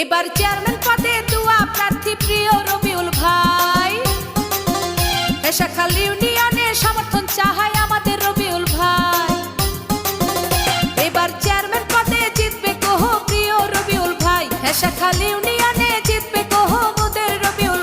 এবার চেয়ারম্যান পদে দুয়া প্রার্থী প্রিয় রবিউল ভাই। পেশাখাল ইউনিয়নে সমর্থন চাহাই আমাদের রবিউল ভাই। এবার চেয়ারম্যান পদে জিতবে কহ প্রিয় রবিউল ভাই। পেশাখাল ইউনিয়নে জিতবে কহ মোদের রবিউল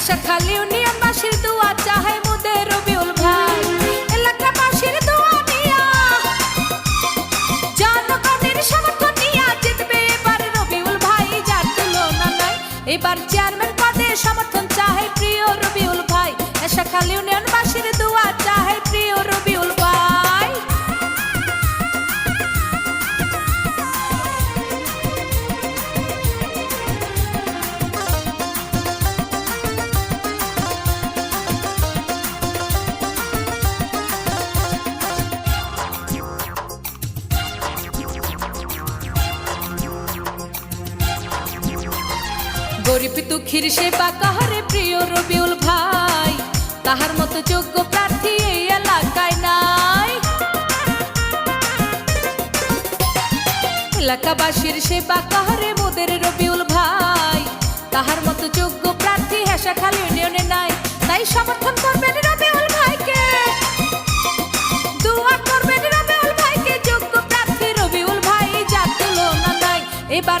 ভাই হেসাখাল ইউনিয়নবাসীর দোয়া চাহে মোদের রবিউল ভাই। এলাকাবাসীর দোয়া নিয়া। জনগণের সমর্থন নিয়া জিতবে এবার রবিউল ভাই। যার তুলনা নাই, এবার চেয়ারম্যান পদে সমর্থন চাহে প্রিয় রবিউল ভাই। হেসাখাল ইউনিয়নবাসীর দোয়া গরিব দুঃখীর সেবা কাহারে প্রিয় রবিউল ভাই? তাহার মতো যোগ্য প্রার্থী এই এলাকায় নাই। এলাকাবাসীর সেবা কাহারে মোদের রবিউল ভাই? তাহার মতো যোগ্য প্রার্থী হেসা খালি ইউনিয়নে নাই। তাই সমর্থন করবেন রবিউল ভাইকে। দোয়া করবেন রবিউল ভাইকে, যোগ্য প্রার্থী রবিউল ভাই, যার তুলনা নাই। এবার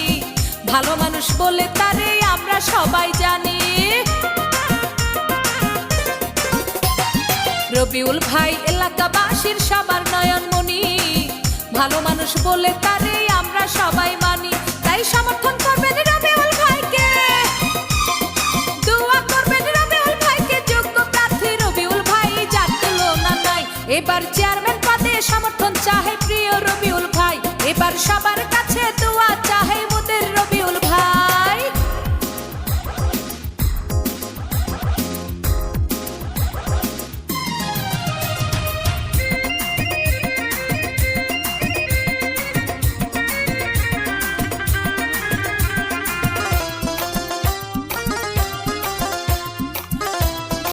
ভালো মানুষ বলে তারে আমরা সবাই জানি। রবিউল ভাই, এলাকাবাসীর সবার নয়নমণি। ভালো মানুষ বলে তারে আমরা সবাই মানি। তাই সমর্থন করবেন রবিউল ভাইকে। দোয়া করবেন রবিউল ভাইকে। যোগ্য প্রার্থী রবিউল ভাই, যার তুলনা নাই। এবার চেয়ারম্যান